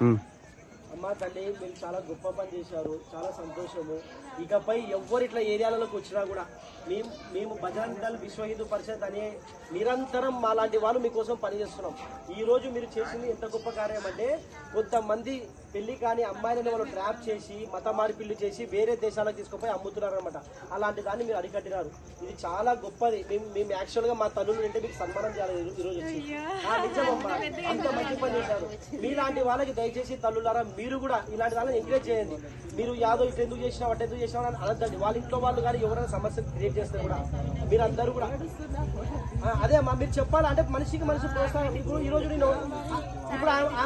Mm. అమ్మా తల్లి మీరు చాలా గొప్ప పని చేశారు చాలా సంతోషము. ఇకపై ఎవ్వరు ఇట్లా ఏరియాలలోకి వచ్చినా కూడా మేము మేము బజరంగ్ దళ్ విశ్వ హిందూ పరిషత్ అనే నిరంతరం మాలాంటి వాళ్ళు మీకోసం పనిచేస్తున్నాం ఈ రోజు మీరు చేసింది ఎంత గొప్ప కార్యం అంటే కొంతమంది పెళ్ళి కాని అమ్మాయిలను వాళ్ళు ట్రాప్ చేసి మత మార్పిళ్ళు చేసి వేరే దేశాలకు తీసుకుపోయి అమ్ముతున్నారు అనమాట అలాంటి దాన్ని మీరు అరికట్టినారు. ఇది చాలా గొప్పది. మేము మేము యాక్చువల్గా మా తల్లులు అంటే మీకు సన్మానం చేయాలి ఈ రోజు వచ్చి. నిజమమ్మా. అంత మంచి పని చేశారు. మీలాంటి వాళ్ళకి దయచేసి తల్లులారా మీరు కూడా ఇలాంటి వాళ్ళని ఎంకరేజ్ చేయండి. మీరు యాదో ఇట్లా ఎందుకు చేసినా అంటే ఎందుకు చేసినా అని అనద్దండి. వాళ్ళ ఇంట్లో వాళ్ళు కానీ ఎవరైనా సమస్య క్రియేట్ చేస్తే కూడా మీరు అందరూ కూడా అదే మీరు చెప్పాలంటే మనిషికి మనిషి ప్రోత్సాహం ఇప్పుడు ఈ రోజు నేను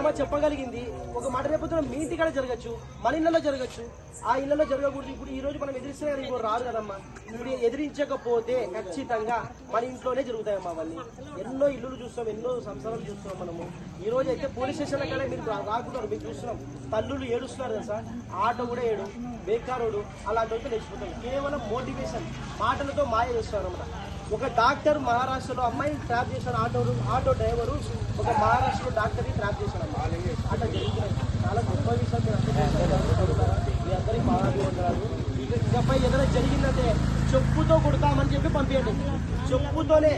ఆమె- చెప్పగలిగింది. ఒక మాట రేపొద్దున మీ కూడా జరగచ్చు మన ఇళ్ళలో జరగచ్చు. ఆ ఇళ్ళలో జరగకూడదు. ఇప్పుడు ఈ రోజు మనం ఎదిరిస్తే ఇంకో రాదు కదమ్మా. ఇప్పుడు ఎదిరించకపోతే ఖచ్చితంగా మన ఇంట్లోనే జరుగుతాయమ్మా అవన్నీ. ఎన్నో ఇల్లులు చూస్తాం ఎన్నో సంసారాలు చూస్తున్నాం మనము. ఈ రోజు అయితే పోలీస్ స్టేషన్ అక్కడ మీరు రా- మీరు చూస్తున్నాం. తల్లులు ఏడుస్తున్నారు కదా సార్ ఆటో కూడా ఏడు బేకారోడు అలాంటి వాళ్ళతో లేచిపోతాం కేవలం మోటివేషన్ మాటలతో మాయ చేస్తున్నారు అన్నమాట ఒక డాక్టర్ మహారాష్ట్రలో అమ్మాయిని ట్రాప్ చేశాడు ఆటో ఆటో డ్రైవరు ఒక మహారాష్ట్రలో డాక్టర్ని ట్రాప్ చేశాడు. అట్లా జరుగుతున్నాయి చాలా గొప్ప విషయం. మీ అందరికీ ఇక ఇకపై ఏదైనా జరిగిందంటే చెప్పుతో కొడతామని చెప్పి పంపించండి చెప్పుతోనే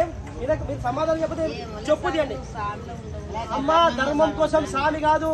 ఏం మీరు సమాధానం చెప్పతే చెప్పు తీయండి అమ్మా ధర్మం కోసం సామి కాదు.